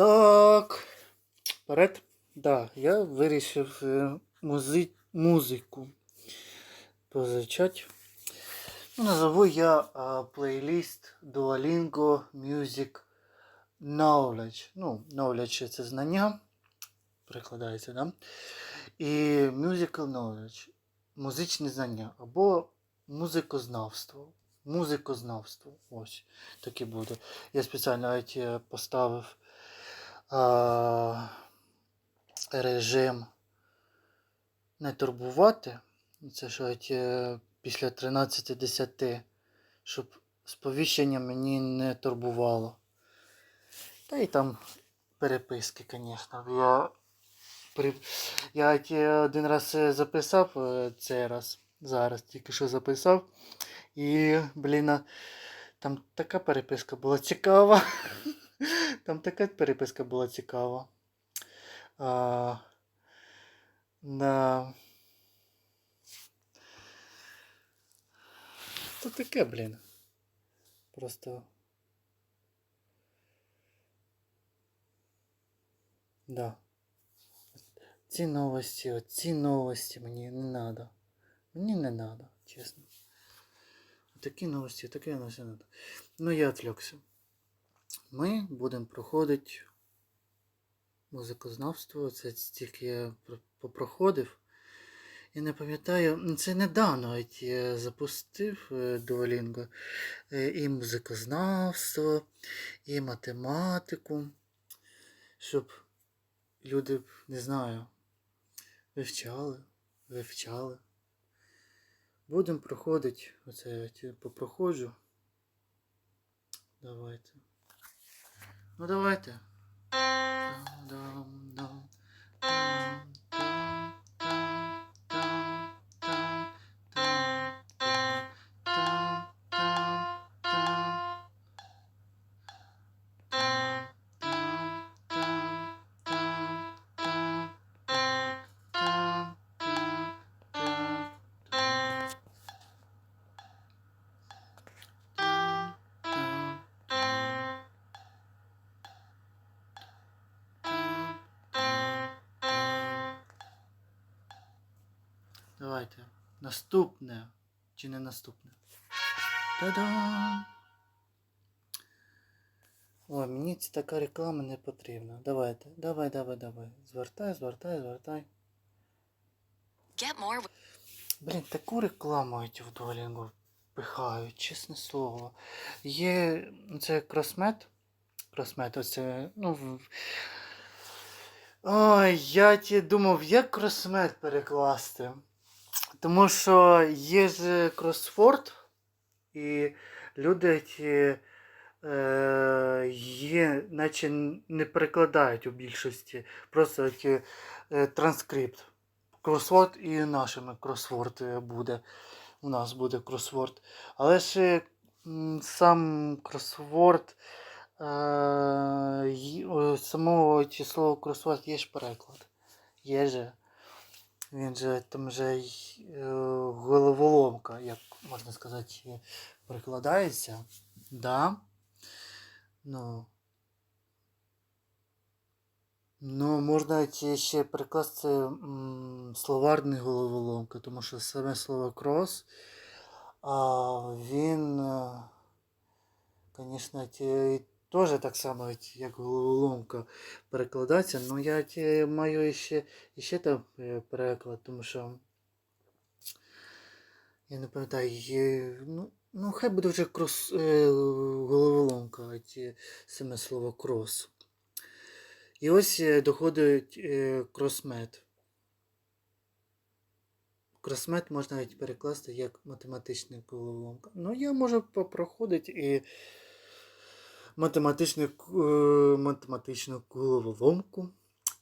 Так. Вперед. Да, я вирішив е, музи... музику позичати. Ну, Назову я а, плейліст Duolingo Music Knowledge. Ну, knowledge це знання. Перекладається, да? І musical knowledge. Музичне знання. Або музикознавство. Музикознавство. Ось таке буде. Я спеціально навіть поставив режим не турбувати. Це навіть е, після 13.10, щоб сповіщення мені не турбувало. Та і там переписки, звісно. Я, при... я один раз е, записав е, цей раз. Зараз тільки що записав. І, блін, там така переписка була цікава. Там така переписка була цікава. А, на... Це таке, блін. Просто. Да. Ці новості, от ці новості мені не надо. Мені не надо, чесно. Такі новості, такі новості не надо. Ну я отвлекся. Ми будемо проходити музикознавство. Це тільки я попроходив. Я не пам'ятаю, це недавно я запустив е, Duolingo. Е, І музикознавство, і математику. Щоб люди, не знаю, вивчали, вивчали. Будемо проходити. Оце я попроходжу. Давайте. Ну давайте. Дам-дам-дам. Давайте. Наступне. Чи не наступне? Та-дам! Ой, мені ця така реклама не потрібна. Давайте. Давай, давай, давай. Звертай, звертай, звертай. Get more. Блін, таку рекламу ці в Duolingo пихають, чесне слово. Є це кросмет. Кросмет, оце, ну. Ой, я ті думав, як кросмет перекласти. Тому що є ж кросфорд, і люди ті, е, є, наче не перекладають у більшості. Просто ті, е, транскрипт. Кросворд і нашими кросворд е, буде. У нас буде кросворд. Але ж е, сам кросворд, е, самого ті слова кросворд є ж переклад. Є же. Він же там же й, е, головоломка, як можна сказати, перекладається. Да. Ну. Ну, можна ще перекласти м, словарний головоломка, тому що саме слово крос, а він, е, звісно, теж так само, як головоломка перекладається, але я маю ще, ще там е, переклад, тому що я не пам'ятаю, ну, ну хай буде вже крос, е, головоломка, саме слово крос. І ось е, доходить кросмет. Кросмет можна навіть перекласти як математична головоломка. Ну, я можу попроходити і математичну, е, математичну головоломку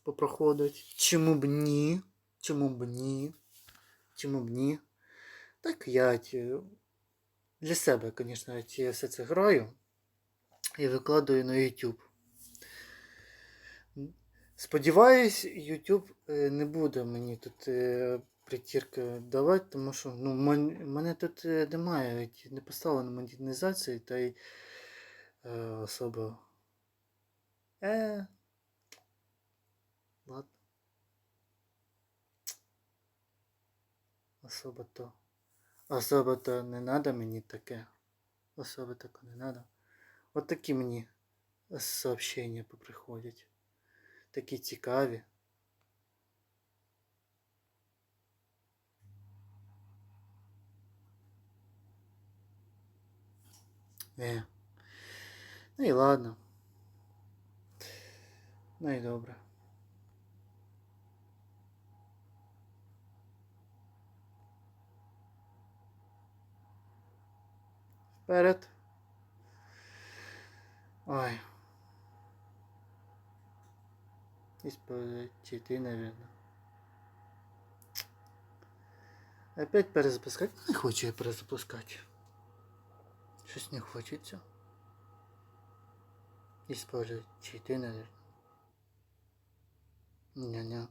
попроходити. Чому б ні? Чому б ні? Чому б ні? Так я для себе, звісно, я все це граю і викладаю на YouTube. Сподіваюсь, YouTube е, не буде мені тут е, притірки давати, тому що ну, мен- мене тут немає, не поставлено монетизації та й особо. Е, ладно. Особо то. Особо то не надо мені таке. Особо таке не надо. От такі мені сообщення поприходять. Такі цікаві. Е. Ну і ладно. Ну і добре. Вперед. Ой. Исполнитель, наверное. Опять перезапускать? Не хочу я перезапускати. Щось не хочеться. Использовать читы, наверное. Ня-ня.